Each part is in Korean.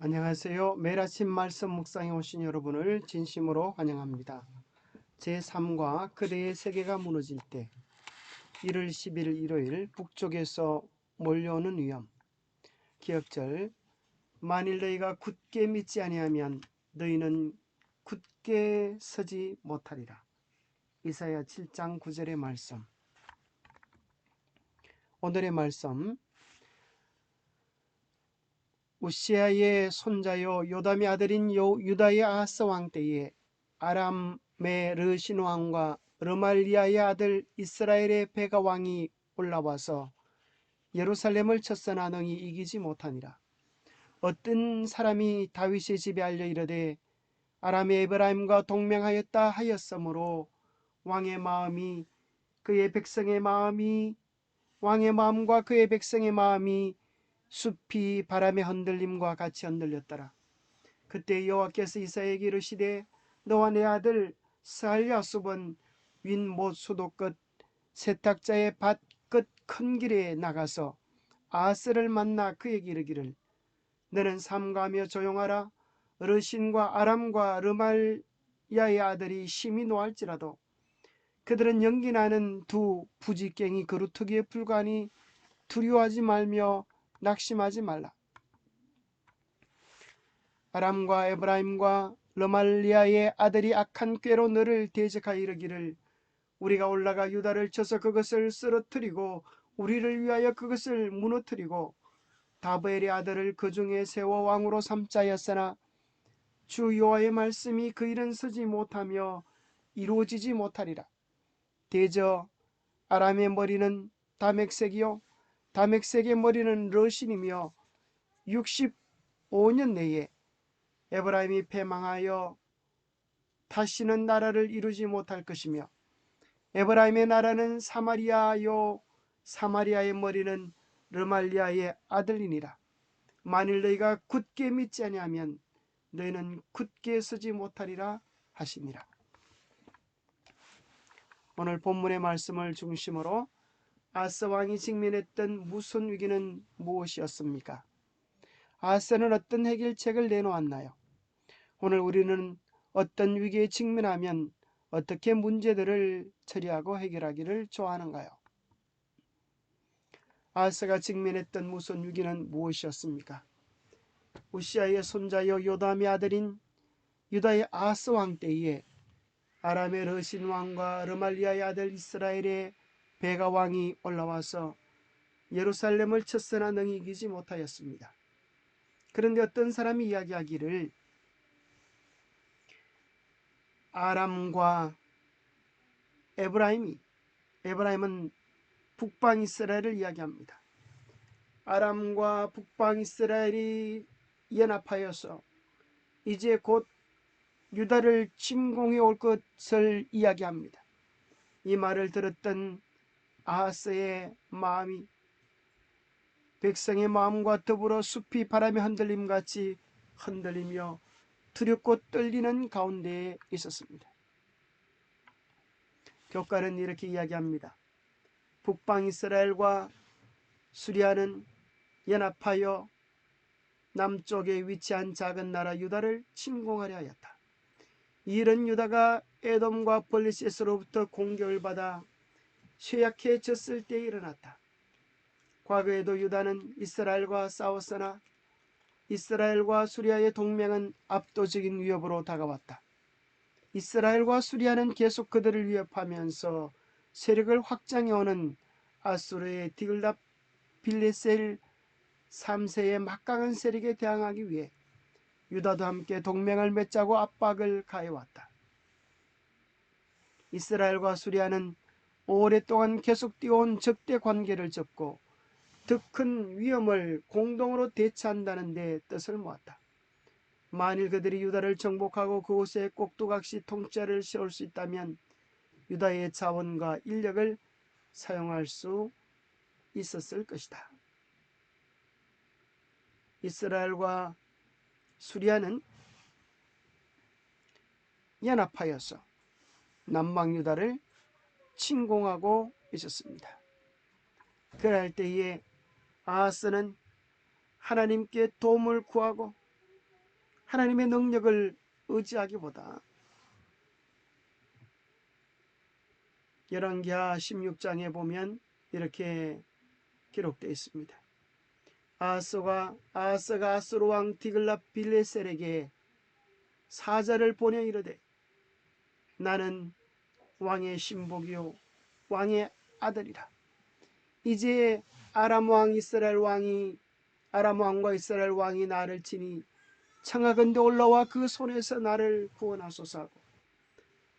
안녕하세요. 매일 아침 말씀 묵상에 오신 여러분을 진심으로 환영합니다. 제3과 그대의 세계가 무너질 때 1월 10일 일요일 북쪽에서 몰려오는 위험 기억절 만일 너희가 굳게 믿지 아니하면 너희는 굳게 서지 못하리라. 이사야 7장 9절의 말씀 오늘의 말씀 우시아의 손자요 요담의 아들인 요 유다의 아하스 왕 때에 아람의 르신 왕과 르말리아의 아들 이스라엘의 베가 왕이 올라와서 예루살렘을 쳤으나 능히 이기지 못하니라. 어떤 사람이 다윗의 집에 알려 이르되 아람의 에브라임과 동맹하였다 하였으므로 왕의 마음이 그의 백성의 마음이 왕의 마음과 그의 백성의 마음이 숲이 바람의 흔들림과 같이 흔들렸더라. 그때 여호와께서 이사에게 이르시되 너와 내 아들 스알야숲은 윈못 수도 끝 세탁자의 밭 끝 큰 길에 나가서 아스를 만나 그에게 이르기를 너는 삼가며 조용하라 르신과 아람과 르말야의 아들이 심히 노할지라도 그들은 연기나는 두 부지깽이 그루터기에 불과하니 두려워하지 말며 낙심하지 말라. 아람과 에브라임과 르말리아의 아들이 악한 꾀로 너를 대적하여 이르기를 우리가 올라가 유다를 쳐서 그것을 쓰러뜨리고 우리를 위하여 그것을 무너뜨리고 다브엘의 아들을 그 중에 세워 왕으로 삼자였으나 주 여호와의 말씀이 그 일은 서지 못하며 이루어지지 못하리라. 대저 아람의 머리는 다맥색이요 다맥색의 머리는 러신이며 65년 내에 에브라임이 패망하여 다시는 나라를 이루지 못할 것이며 에브라임의 나라는 사마리아요 사마리아의 머리는 르말리아의 아들이니라. 만일 너희가 굳게 믿지 아니하면 너희는 굳게 서지 못하리라 하시니라 오늘 본문의 말씀을 중심으로 아스 왕이 직면했던 무슨 위기는 무엇이었습니까? 아스는 어떤 해결책을 내놓았나요? 오늘 우리는 어떤 위기에 직면하면 어떻게 문제들을 처리하고 해결하기를 좋아하는가요? 아스가 직면했던 무슨 위기는 무엇이었습니까? 우시아의 손자여 요담의 아들인 유다의 아스 왕 때에 아람의 러신 왕과 르말리아의 아들 이스라엘의 베가 왕이 올라와서 예루살렘을 쳤으나 능히 이기지 못하였습니다. 그런데 어떤 사람이 이야기하기를 아람과 에브라임이 에브라임은 북방 이스라엘을 이야기합니다. 아람과 북방 이스라엘이 연합하여서 이제 곧 유다를 침공해 올 것을 이야기합니다. 이 말을 들었던 아하스의 마음이 백성의 마음과 더불어 숲이 바람에 흔들림 같이 흔들리며 두렵고 떨리는 가운데에 있었습니다. 교과는 이렇게 이야기합니다. 북방 이스라엘과 수리아는 연합하여 남쪽에 위치한 작은 나라 유다를 침공하려 하였다. 이런 유다가 에돔과 벌리세스로부터 공격을 받아 쇠약해졌을 때 일어났다. 과거에도 유다는 이스라엘과 싸웠으나 이스라엘과 수리아의 동맹은 압도적인 위협으로 다가왔다. 이스라엘과 수리아는 계속 그들을 위협하면서 세력을 확장해오는 아수르의 디글답 빌레셀 3세의 막강한 세력에 대항하기 위해 유다도 함께 동맹을 맺자고 압박을 가해왔다. 이스라엘과 수리아는 오랫동안 계속 띄워온 적대 관계를 접고 더 큰 위험을 공동으로 대처한다는 데 뜻을 모았다. 만일 그들이 유다를 정복하고 그곳에 꼭두각시 통치를 세울 수 있다면 유다의 자원과 인력을 사용할 수 있었을 것이다. 이스라엘과 수리아는 연합하여서 남방 유다를 침공하고 있었습니다. 그럴 때에 아하스는 하나님께 도움을 구하고 하나님의 능력을 의지하기보다 열왕기하 16장에 보면 이렇게 기록되어 있습니다. 아하스가 아하스가 아스로 왕 디글라 빌레셀에게 사자를 보내 이르되 나는 왕의 신복이요 왕의 아들이라. 이제 아람 왕 이스라엘 왕이 아람 왕과 이스라엘 왕이 나를 치니 청하건대 올라와 그 손에서 나를 구원하소서 하고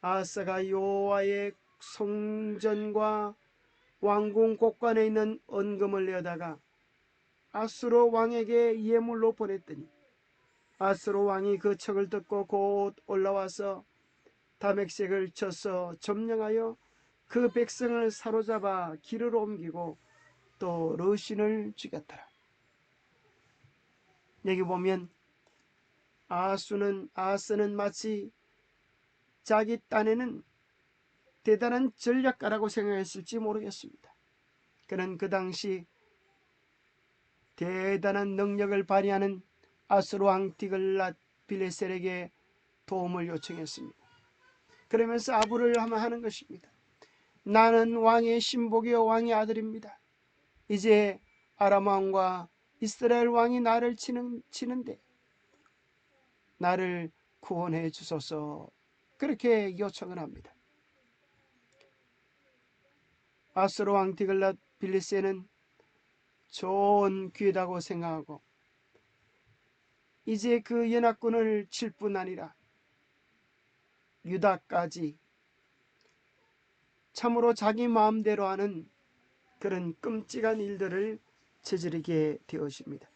아하스가 여호와의 성전과 왕궁 곳간에 있는 은금을 내다가 아수로 왕에게 예물로 보냈더니 아수로 왕이 그 척을 듣고 곧 올라와서 다맥색을 쳐서 점령하여 그 백성을 사로잡아 길을 옮기고 또 러신을 죽였더라. 여기 보면 아수는 아스는 마치 자기 딴에는 대단한 전략가라고 생각했을지 모르겠습니다. 그는 그 당시 대단한 능력을 발휘하는 아스로 왕 디글랏 빌레셀에게 도움을 요청했습니다. 그러면서 아부를 하는 것입니다. 나는 왕의 신복이요 왕의 아들입니다. 이제 아람 왕과 이스라엘 왕이 나를 치는, 치는데 나를 구원해 주소서 그렇게 요청을 합니다. 아스로 왕 디글랏 빌리세는 좋은 기회다고 생각하고 이제 그 연합군을 칠 뿐 아니라 유다까지 참으로 자기 마음대로 하는 그런 끔찍한 일들을 저지르게 되었습니다.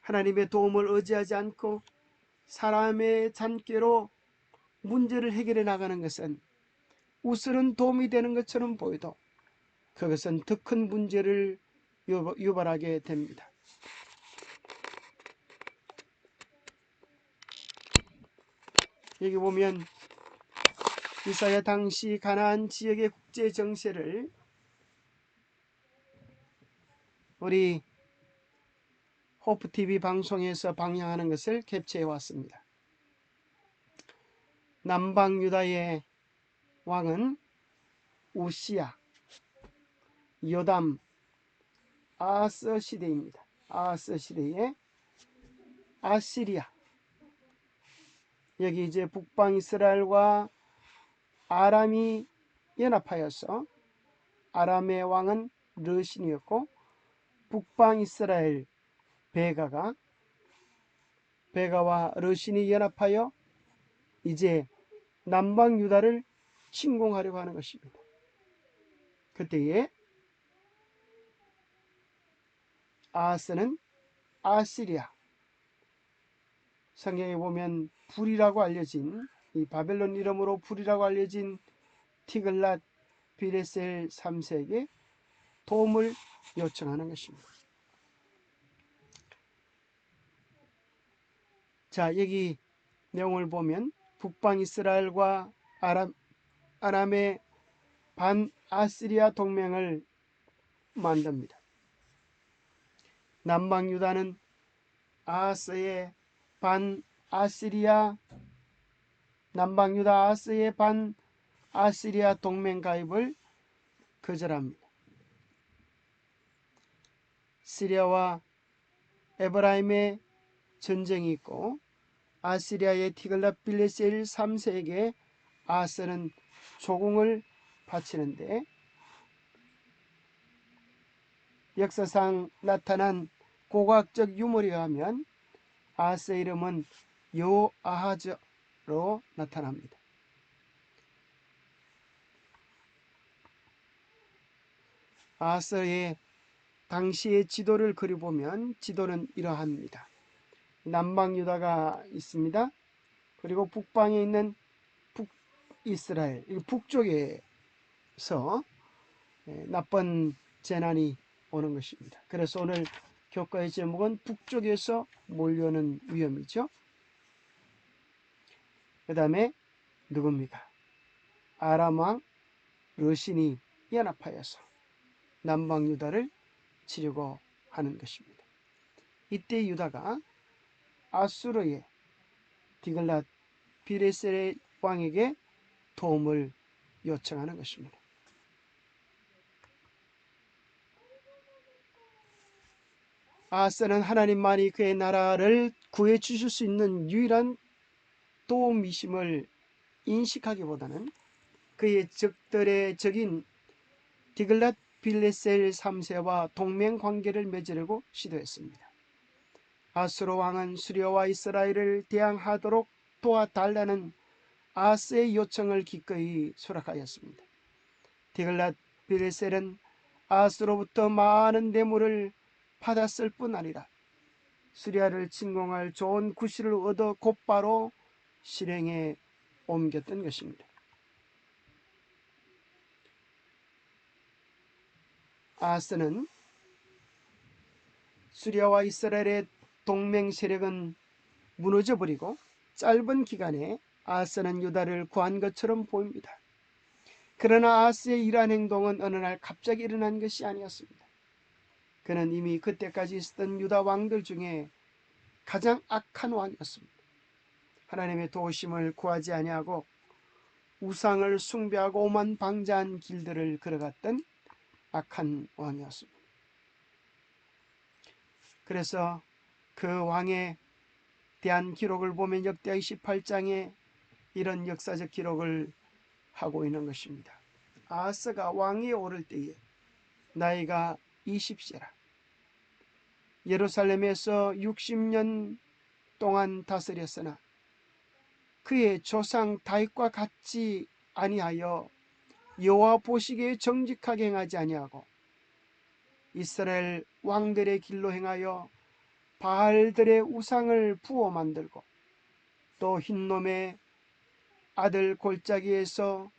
하나님의 도움을 의지하지 않고 사람의 잔꾀로 문제를 해결해 나가는 것은 우스른 도움이 되는 것처럼 보여도 그것은 더 큰 문제를 유발하게 됩니다. 여기 보면 이사야 당시 가나안 지역의 국제 정세를 우리 호프 TV 방송에서 방영하는 것을 캡처해 왔습니다. 남방 유다의 왕은 우시야, 요담, 아스 시대입니다. 아스 시대의 아시리아. 여기 이제 북방 이스라엘과 아람이 연합하여서 아람의 왕은 르신이었고 북방 이스라엘 베가가 베가와 르신이 연합하여 이제 남방 유다를 침공하려고 하는 것입니다. 그때에 아스는 아시리아 성경에 보면 불이라고 알려진 이 바벨론 이름으로 불이라고 알려진 티글랏 비레셀 3세에게 도움을 요청하는 것입니다. 자 여기 내용을 보면 북방 이스라엘과 아람, 아람의 반 아시리아 동맹을 만듭니다. 남방 유다는 아하스의 반 아시리아 남방 유다 아하스의 반 아시리아 동맹 가입을 거절합니다. 시리아와 에브라임의 전쟁이 있고 아시리아의 티글라 빌레셀 3세에게 아하스는 조공을 바치는데 역사상 나타난 고고학적 유물에 의하면 아하스의 이름은 요아하즈로 나타납니다. 아하스의 당시의 지도를 그려보면 지도는 이러합니다. 남방 유다가 있습니다. 그리고 북방에 있는 북이스라엘, 북쪽에서 예, 나쁜 재난이 오는 것입니다. 그래서 오늘 교과의 제목은 북쪽에서 몰려오는 위험이죠. 그 다음에 누굽니까? 아람왕 르신이 연합하여서 남방 유다를 치려고 하는 것입니다. 이때 유다가 아수르의 디글랏 비레셀의 왕에게 도움을 요청하는 것입니다. 아하스는 하나님만이 그의 나라를 구해 주실 수 있는 유일한 도움이심을 인식하기보다는 그의 적들의 적인 디글랏 빌레셀 3세와 동맹 관계를 맺으려고 시도했습니다. 아수르 왕은 수리아와 이스라엘을 대항하도록 도와달라는 아스의 요청을 기꺼이 수락하였습니다. 디글랏 빌레셀은 아스로부터 많은 뇌물을 받았을 뿐 아니라 수리아를 침공할 좋은 구실을 얻어 곧바로 실행에 옮겼던 것입니다. 아스는 수리아와 이스라엘의 동맹 세력은 무너져 버리고 짧은 기간에 아스는 유다를 구한 것처럼 보입니다. 그러나 아스의 이러한 행동은 어느 날 갑자기 일어난 것이 아니었습니다. 그는 이미 그때까지 있었던 유다 왕들 중에 가장 악한 왕이었습니다. 하나님의 도우심을 구하지 아니하고 우상을 숭배하고 오만 방자한 길들을 걸어갔던 악한 왕이었습니다. 그래서 그 왕에 대한 기록을 보면 역대 28장에 이런 역사적 기록을 하고 있는 것입니다. 아하스가 왕위에 오를 때에 나이가 20세라. 예루살렘에서 60년 동안 다스렸으나 그의 조상 다윗과 같이 아니하여 여호와 보시기에 정직하게 행하지 아니하고 이스라엘 왕들의 길로 행하여 바알들의 우상을 부어 만들고 또 흰놈의 아들 골짜기에서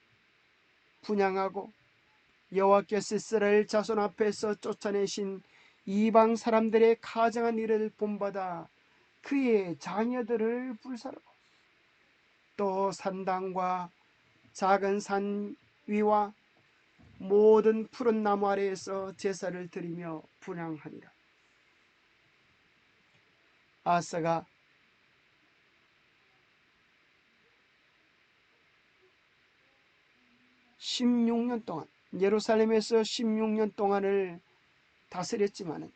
분양하고 여호와께서 이스라엘 자손 앞에서 쫓아내신 이방 사람들의 가정한 일을 본받아 그의 자녀들을 불사르고 또 산당과 작은 산 위와 모든 푸른 나무 아래에서 제사를 드리며 분양하니라. 아사가 (16년) 동안 예루살렘에서 (16년) 동안을 다스렸지만은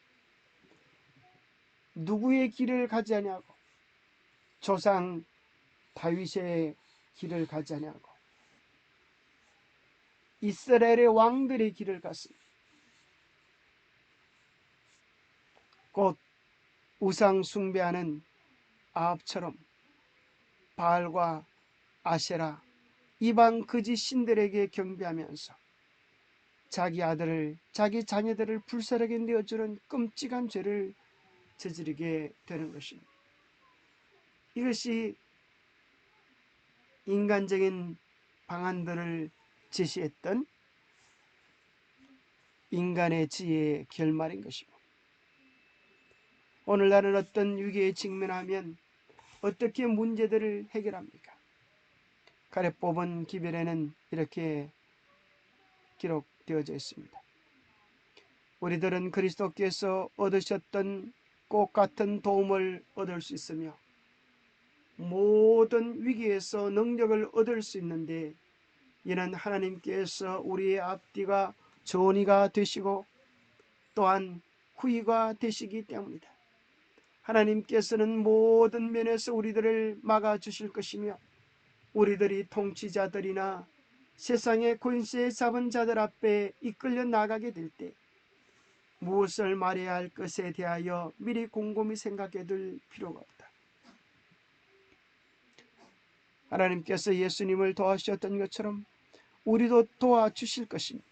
누구의 길을 가지 아니하고 조상 다윗의 길을 가지 아니하고 이스라엘의 왕들의 길을 갔습니다. 곧 우상 숭배하는 아합처럼 바알과 아세라 이방 거짓 신들에게 경배하면서 자기 아들을 자기 자녀들을 불사르게 내어주는 끔찍한 죄를 저지르게 되는 것입니다. 이것이 인간적인 방안들을 제시했던 인간의 지혜의 결말인 것입니다. 오늘날은 어떤 위기에 직면하면 어떻게 문제들을 해결합니까? 가래 뽑은 기별에는 이렇게 기록 되어져 있습니다. 우리들은 그리스도께서 얻으셨던 꽃 같은 도움을 얻을 수 있으며 모든 위기에서 능력을 얻을 수 있는데 이는 하나님께서 우리의 앞뒤가 전이가 되시고 또한 후이가 되시기 때문이다. 하나님께서는 모든 면에서 우리들을 막아주실 것이며 우리들이 통치자들이나 세상의 권세 잡은 자들 앞에 이끌려 나가게 될 때 무엇을 말해야 할 것에 대하여 미리 곰곰이 생각해 둘 필요가 없다. 하나님께서 예수님을 도와주셨던 것처럼 우리도 도와주실 것입니다.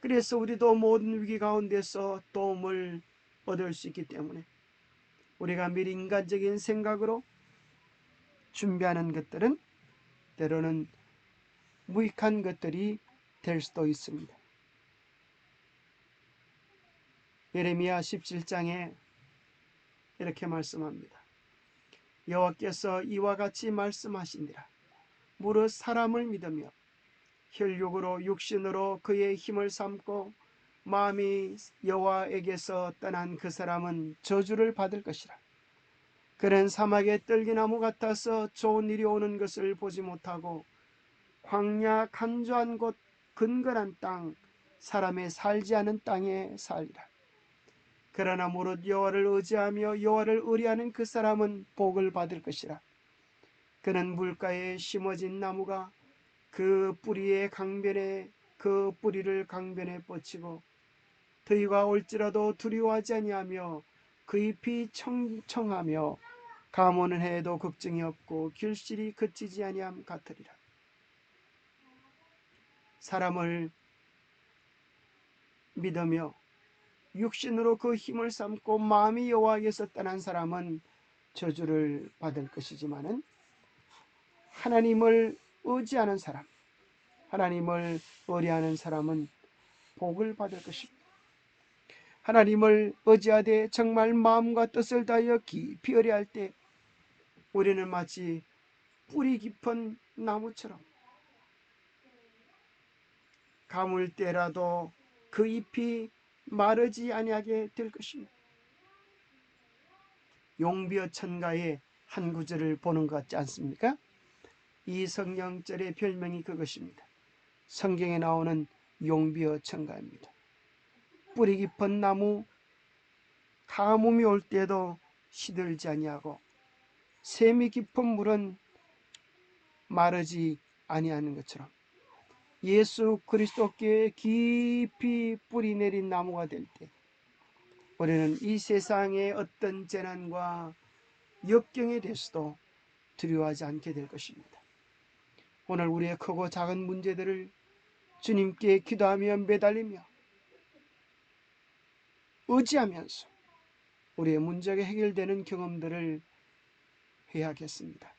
그래서 우리도 모든 위기 가운데서 도움을 얻을 수 있기 때문에 우리가 미리 인간적인 생각으로 준비하는 것들은 때로는 무익한 것들이 될 수도 있습니다. 예레미야 17장에 이렇게 말씀합니다. 여호와께서 이와 같이 말씀하시니라. 무릇 사람을 믿으며 혈육으로 육신으로 그의 힘을 삼고 마음이 여호와에게서 떠난 그 사람은 저주를 받을 것이라. 그는 사막의 떨기나무 같아서 좋은 일이 오는 것을 보지 못하고 광야 간조한 곳 근거한 땅 사람의 살지 않은 땅에 살리라. 그러나 무릇 여호와를 의지하며 여호와를 의리하는 그 사람은 복을 받을 것이라. 그는 물가에 심어진 나무가 그 뿌리의 강변에 그 뿌리를 강변에 뻗치고 더위가 올지라도 두려워하지 아니하며 그 잎이 청청하며 가무는 해도 걱정이 없고 길실이 그치지 아니함 같으리라. 사람을 믿으며 육신으로 그 힘을 삼고 마음이 여호와에게서 떠난 사람은 저주를 받을 것이지만은 하나님을 의지하는 사람, 하나님을 의뢰하는 사람은 복을 받을 것입니다. 하나님을 의지하되 정말 마음과 뜻을 다하여 깊이 의뢰할 때 우리는 마치 뿌리 깊은 나무처럼 가물 때라도 그 잎이 마르지 아니하게 될 것입니다. 용비어 천가의 한 구절을 보는 것 같지 않습니까? 이 성경절의 별명이 그것입니다. 성경에 나오는 용비어 천가입니다. 뿌리 깊은 나무 가뭄이 올 때도 시들지 아니하고 샘이 깊은 물은 마르지 아니하는 것처럼 예수 그리스도께 깊이 뿌리 내린 나무가 될 때 우리는 이 세상의 어떤 재난과 역경에 대해서도 두려워하지 않게 될 것입니다. 오늘 우리의 크고 작은 문제들을 주님께 기도하며 매달리며 의지하면서 우리의 문제가 해결되는 경험들을 해야겠습니다.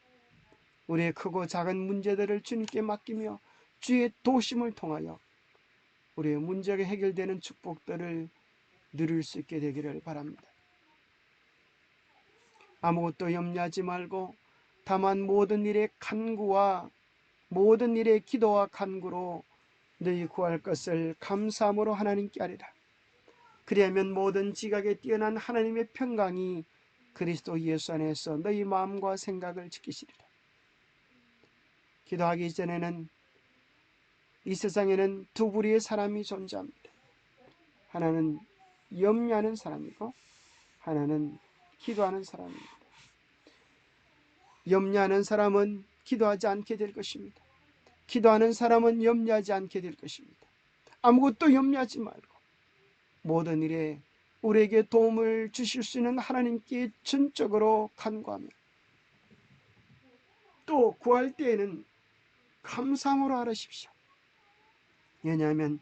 우리의 크고 작은 문제들을 주님께 맡기며 주의 도심을 통하여 우리의 문제가 해결되는 축복들을 누릴 수 있게 되기를 바랍니다. 아무것도 염려하지 말고 다만 모든 일의 간구와 모든 일의 기도와 간구로 너희 구할 것을 감사함으로 하나님께 아리라. 그리하면 모든 지각에 뛰어난 하나님의 평강이 그리스도 예수 안에서 너희 마음과 생각을 지키시리라. 기도하기 전에는 이 세상에는 두 부류의 사람이 존재합니다. 하나는 염려하는 사람이고 하나는 기도하는 사람입니다. 염려하는 사람은 기도하지 않게 될 것입니다. 기도하는 사람은 염려하지 않게 될 것입니다. 아무것도 염려하지 말고 모든 일에 우리에게 도움을 주실 수 있는 하나님께 전적으로 간구하며 또 구할 때에는 감사함으로 하십시오. 왜냐하면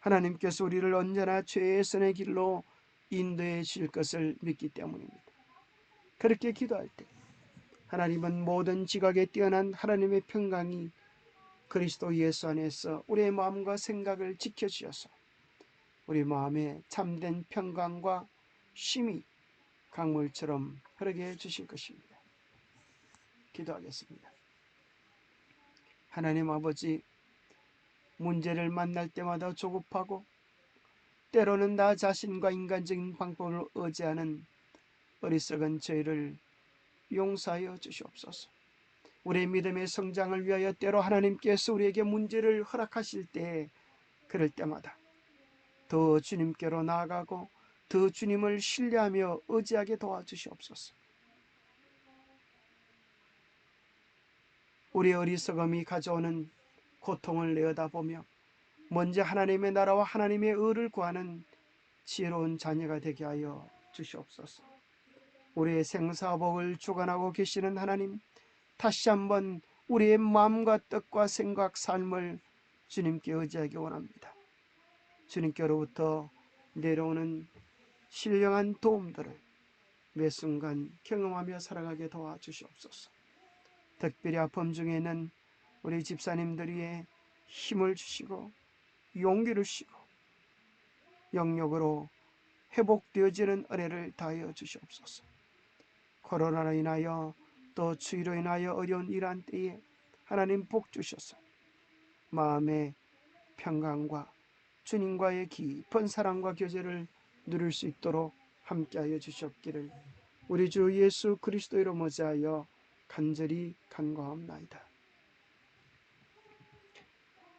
하나님께서 우리를 언제나 최선의 길로 인도해 주실 것을 믿기 때문입니다. 그렇게 기도할 때 하나님은 모든 지각에 뛰어난 하나님의 평강이 그리스도 예수 안에서 우리의 마음과 생각을 지켜주셔서 우리 마음에 참된 평강과 쉼이 강물처럼 흐르게 해 주실 것입니다. 기도하겠습니다. 하나님 아버지 문제를 만날 때마다 조급하고 때로는 나 자신과 인간적인 방법을 의지하는 어리석은 저희를 용서하여 주시옵소서. 우리의 믿음의 성장을 위하여 때로 하나님께서 우리에게 문제를 허락하실 때 그럴 때마다 더 주님께로 나아가고 더 주님을 신뢰하며 의지하게 도와주시옵소서. 우리 어리석음이 가져오는 고통을 내어다보며 먼저 하나님의 나라와 하나님의 의를 구하는 지혜로운 자녀가 되게 하여 주시옵소서. 우리의 생사복을 주관하고 계시는 하나님, 다시 한번 우리의 마음과 뜻과 생각, 삶을 주님께 의지하기 원합니다. 주님께로부터 내려오는 신령한 도움들을 매 순간 경험하며 살아가게 도와주시옵소서. 특별히 아픔 중에는 우리 집사님들이 힘을 주시고 용기를 주시고 영역으로 회복되어지는 은혜를 다하여 주시옵소서. 코로나로 인하여 또 추위로 인하여 어려운 이러한 때에 하나님 복 주셔서 마음의 평강과 주님과의 깊은 사랑과 교제를 누릴 수 있도록 함께하여 주셨기를 우리 주 예수 그리스도 이름 어자하여 간절히 간구하옵나이다.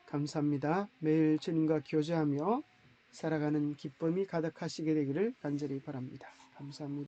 감사합니다. 매일 주님과 교제하며 살아가는 기쁨이 가득하시게 되기를 간절히 바랍니다. 감사합니다.